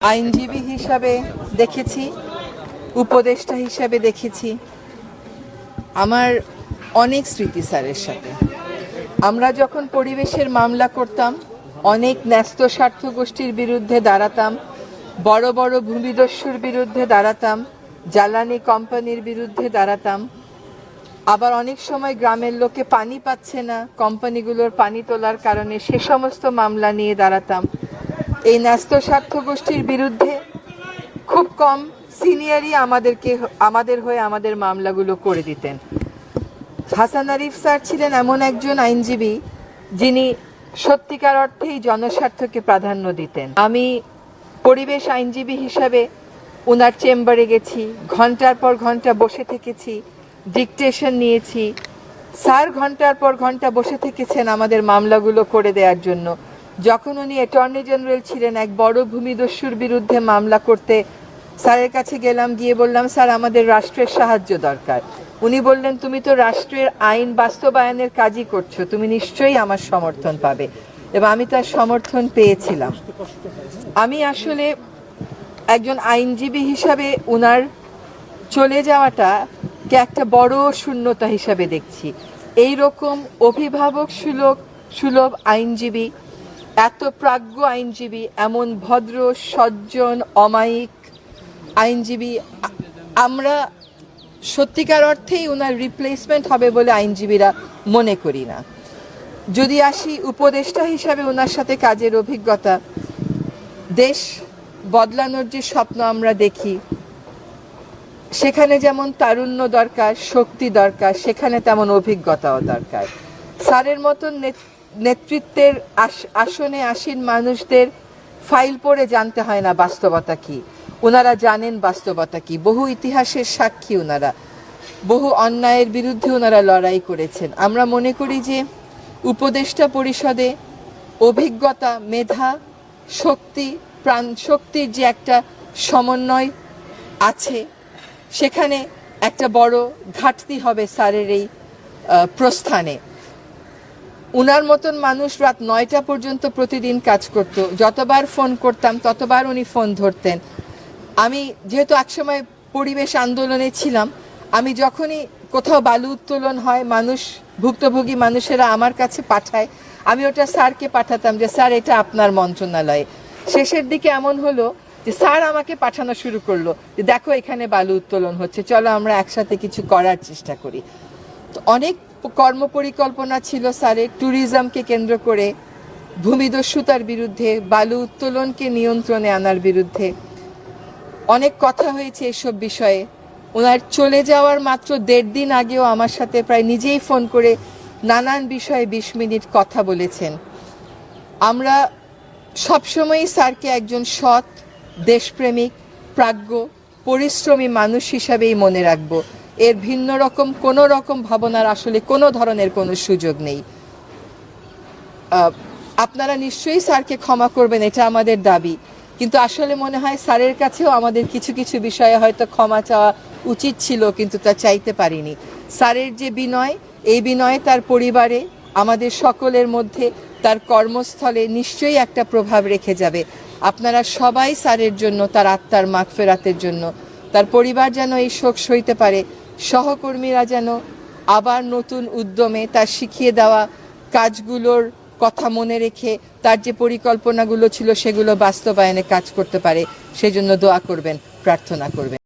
আইনজীবী হিসাবে দেখেছি, উপদেষ্টা হিসাবে দেখেছি। আমার অনেক স্মৃতি স্যারের সাথে। আমরা যখন পরিবেশের মামলা করতাম, অনেক ন্যস্ত স্বার্থ গোষ্ঠীর বিরুদ্ধে দাঁড়াতাম, বড় বড় ভূমিদস্যুর বিরুদ্ধে দাঁড়াতাম, জ্বালানি কোম্পানির বিরুদ্ধে দাঁড়াতাম। আবার অনেক সময় গ্রামের লোকে পানি পাচ্ছে না, কোম্পানিগুলোর পানি তোলার কারণে সে সমস্ত মামলা নিয়ে দাঁড়াতাম। এই ন্যস্ত স্বার্থ গোষ্ঠীর বিরুদ্ধে খুব কম সিনিয়রই আমাদেরকে, আমাদের হয়ে আমাদের মামলাগুলো করে দিতেন। হাসান আরিফ স্যার ছিলেন এমন একজন আইনজীবী যিনি সত্যিকার অর্থেই জনস্বার্থকে প্রাধান্য দিতেন। আমি পরিবেশ আইনজীবী হিসাবে ওনার চেম্বারে গেছি, ঘণ্টার পর ঘণ্টা বসে থেকেছি, ডিকটেশন নিয়েছি। স্যার ঘণ্টার পর ঘণ্টা বসে থেকেছেন আমাদের মামলাগুলো করে দেওয়ার জন্য। যখন উনি অ্যাটর্নি জেনারেল ছিলেন, এক বড় ভূমিদস্যুর বিরুদ্ধে মামলা করতে স্যারের কাছে গেলাম, গিয়ে বললাম, স্যার, আমাদের রাষ্ট্রের সাহায্য দরকার। উনি বললেন, তুমি তো রাষ্ট্রের আইন বাস্তবায়নের কাজই করছ, তুমি নিশ্চয়ই আমার সমর্থন পাবে। এবং আমি তার সমর্থন পেয়েছিলাম। আমি আসলে একজন আইনজীবী হিসাবে উনার চলে যাওয়াটা কে একটা বড় শূন্যতা হিসাবে দেখছি। এই রকম অভিভাবক সুলভ সুলভ আইনজীবী এত প্রাজ্ঞ আইনজীবী, এমন ভদ্র, সজ্জন, অমায়িক আইনজীবী, আমরা সত্যিকার অর্থেই ওনার রিপ্লেসমেন্ট হবে বলে আইনজীবীরা মনে করি না। যদি আসি উপদেষ্টা হিসাবে ওনার সাথে কাজের অভিজ্ঞতা, দেশ বদলানোর যে স্বপ্ন আমরা দেখি, সেখানে যেমন তারুণ্য দরকার, শক্তি দরকার, সেখানে তেমন অভিজ্ঞতাও দরকার। স্যারের মতন নেত- নেতৃত্বের আসনে আসীন মানুষদের ফাইল পড়ে জানতে হয় না বাস্তবতা কি। ওনারা জানেন বাস্তবতা কি। বহু ইতিহাসের সাক্ষী ওনারা বহু অন্যায়ের বিরুদ্ধে ওনারা লড়াই করেছেন। আমরা মনে করি যে উপদেষ্টা পরিষদে অভিজ্ঞতা, মেধা, শক্তি, প্রাণ শক্তির যে একটা সমন্বয় আছে, সেখানে একটা বড় ঘাটতি হবে স্যারের এই প্রস্থানে। উনার মতন মানুষ রাত নয়টা পর্যন্ত প্রতিদিন কাজ করত। যতবার ফোন করতাম, ততবার উনি ফোন ধরতেন। আমি যেহেতু একসময় পরিবেশ আন্দোলনে ছিলাম, আমি যখনই কোথাও বালু উত্তোলন হয়, মানুষ, ভুক্তভোগী মানুষেরা আমার কাছে পাঠায়, আমি ওটা স্যারকে পাঠাতাম যে, স্যার, এটা আপনার মন্ত্রণালয়ে। শেষের দিকে এমন হলো যে, স্যার আমাকে পাঠানো শুরু করল যে, দেখো, এখানে বালু উত্তোলন হচ্ছে, চলো আমরা একসাথে কিছু করার চেষ্টা করি। তো অনেক কর্মপরিকল্পনা ছিল স্যারের ট্যুরিজমকে কেন্দ্র করে ভূমিদস্যুতার বিরুদ্ধে, বালু উত্তোলনকে নিয়ন্ত্রণে আনার বিরুদ্ধে। অনেক কথা হয়েছে এসব বিষয়ে। ওনার চলে যাওয়ার মাত্র দেড় দিন আগেও আমার সাথে প্রায় নিজেই ফোন করে নানান বিষয়ে বিশ মিনিট কথা বলেছেন। আমরা সবসময়ই স্যারকে একজন সৎ, দেশপ্রেমিক, প্রাজ্ঞ, পরিশ্রমী মানুষ হিসাবেই মনে রাখব। এর ভিন্ন রকম, কোনো রকম ভাবনার আসলে কোনো ধরনের কোনো সুযোগ নেই। আপনারা নিশ্চয়ই স্যারকে ক্ষমা করবেন, এটা আমাদের দাবি। কিন্তু আসলে মনে হয় স্যারের কাছেও আমাদের কিছু কিছু বিষয়ে হয়তো ক্ষমা চাওয়া উচিত ছিল, কিন্তু তা চাইতে পারিনি। স্যারের যে বিনয়, এই বিনয় তার পরিবারে, আমাদের সকলের মধ্যে, তার কর্মস্থলে নিশ্চয়ই একটা প্রভাব রেখে যাবে। আপনারা সবাই স্যারের জন্য, তার আত্মার মাখ ফেরাতের জন্য তার পরিবার যেন এই শোক সইতে পারে। সহকর্মীরা যেন আবার নতুন উদ্যমে তার শিখিয়ে দেওয়া কাজগুলোর কথা মনে রেখে তার যে পরিকল্পনাগুলো ছিল সেগুলো বাস্তবায়নে কাজ করতে পারে, সেজন্য দোয়া করবেন, প্রার্থনা করবেন।